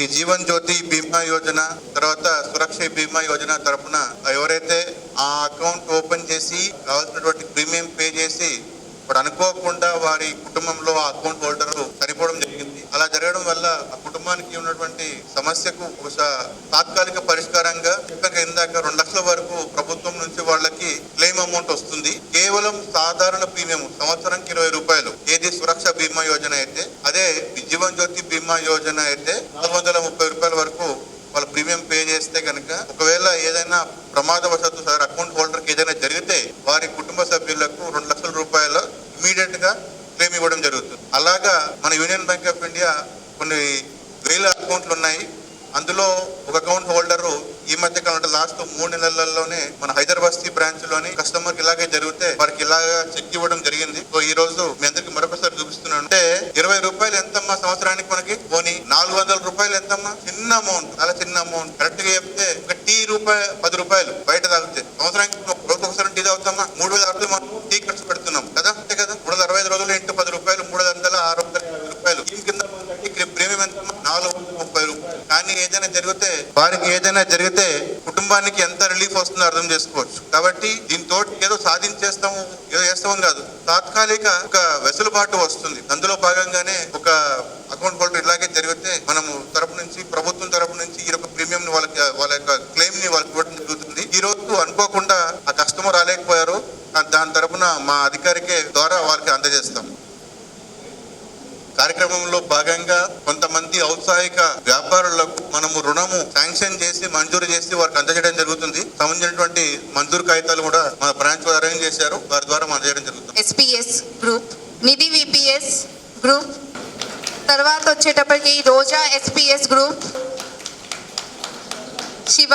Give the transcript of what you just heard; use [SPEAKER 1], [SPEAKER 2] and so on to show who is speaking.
[SPEAKER 1] ఈ జీవన్ జ్యోతి బీమా యోజన తర్వాత సురక్ష బీమా యోజన తరపున ఎవరైతే ఆ అకౌంట్ ఓపెన్ చేసి కావాల్సినటువంటి ప్రీమియం పే చేసి ఇప్పుడు అనుకోకుండా వారి కుటుంబంలో ఆ అకౌంట్ హోల్డర్ చనిపోవడం జరిగింది. అలా జరగడం వల్ల ఆ కుటుంబానికి ఉన్నటువంటి సమస్యకు బహుశా తాత్కాలిక పరిష్కారంగా ఇందాక రెండు లక్షల వరకు ప్రభుత్వం నుంచి వాళ్ళకి క్లెయిమ్ అమౌంట్ వస్తుంది. కేవలం సాధారణ ప్రీమియం సంవత్సరానికి ఇరవై రూపాయలు. ఏది సురక్ష బీమా యోజన అయితే అదే జీవన్ జ్యోతి బీమా యోజన అయితే నాలుగు వందల ముప్పై రూపాయల వరకు వాళ్ళ ప్రీమియం పే చేస్తే కనుక ఒకవేళ ఏదైనా ప్రమాదవశాత్తు సార్ అకౌంట్ హోల్డర్కి ఏదైనా జరిగితే వారి కుటుంబ సభ్యులకు రెండు లక్షల రూపాయలు ఇమీడియట్గా క్లెయిమ్ ఇవ్వడం జరుగుతుంది. అలాగా మన యూనియన్ బ్యాంక్ ఆఫ్ ఇండియా కొన్ని వేల అకౌంట్లు ఉన్నాయి. అందులో ఒక అకౌంట్ హోల్డర్ ఈ మధ్య కాలంలో లాస్ట్ మూడు నెలల్లోనే మన హైదరాబాద్ బ్రాంచ్లోని కస్టమర్కి ఇలాగే జరిగితే వారికి ఇలాగా చెక్ ఇవ్వడం జరిగింది. సో ఈ రోజు మీ అందరికి మరొకసారి చూపిస్తున్నాను. అంటే ఇరవై రూపాయలు ఎంతమ్మా సంవత్సరానికి మనకి? పోనీ నాలుగు వందల రూపాయలు ఎంతమ్మా? చిన్న అమౌంట్ చాలా చిన్న అమౌంట్ కరెక్ట్గా చెప్తే ఒక టీ రూపాయ పది రూపాయలు బయట తాగితే. సంవత్సరానికి రోజు ఒకసారి టీ తాగుతామా? మూడు వేల అరవై మనం టీ ఖర్చు పెడుతున్నాం కదా అంతే కదా మూడు వందల అరవై ఐదు రోజులు ఇంటూ పది రూపాయలు మూడు వందల ఆరు వందల యాభై రూపాయలు దీని కింద మనకి ప్రీమియం ఎంత నాలుగు వందల ముప్పై రూపాయలు కానీ ఏదైనా జరిగితే వారికి ఏదైనా జరిగితే కుటుంబానికి ఎంత రిలీఫ్ వస్తుందో అర్థం చేసుకోవచ్చు. కాబట్టి దీంతో ఏదో సాధించేస్తాము ఏదో చేస్తాము కాదు. తాత్కాలిక ఒక వెసులుబాటు వస్తుంది. అందులో భాగంగానే ఒక అకౌంట్ హోల్డర్ ఇలాగే జరిగితే మనము తరపు నుంచి ప్రభుత్వం తరపు నుంచి ఈ యొక్క ప్రీమియం ని వాళ్ళకి వాళ్ళ యొక్క క్లెయిమ్ని వాళ్ళకి ఇవ్వడం జరుగుతుంది. ఈ రోజు అనుకోకుండా ఆ కస్టమర్ రాలేకపోయారు దాని తరపున మా అధికారికే ద్వారా వాళ్ళకి అందజేస్తాం కార్యక్రమంలో భాగంగా కొంతమంది ఔత్సాహిక వ్యాపారులకు మనము రుణము శాంక్షన్ చేసి మంజూరు చేసి వారికి అందజేయడం జరుగుతుంది. సంబంధించినటువంటి మంజూరు కాగితాలు కూడా మన బ్రాంచ్ వారు అరేంజ్ చేశారు. వారి ద్వారా అందజేయడం జరుగుతుంది.
[SPEAKER 2] ఎస్పీఎస్ గ్రూప్ నిధి విపిఎస్ గ్రూప్ తర్వాత వచ్చేటప్పటికి రోజా ఎస్పీఎస్ గ్రూప్ శివ.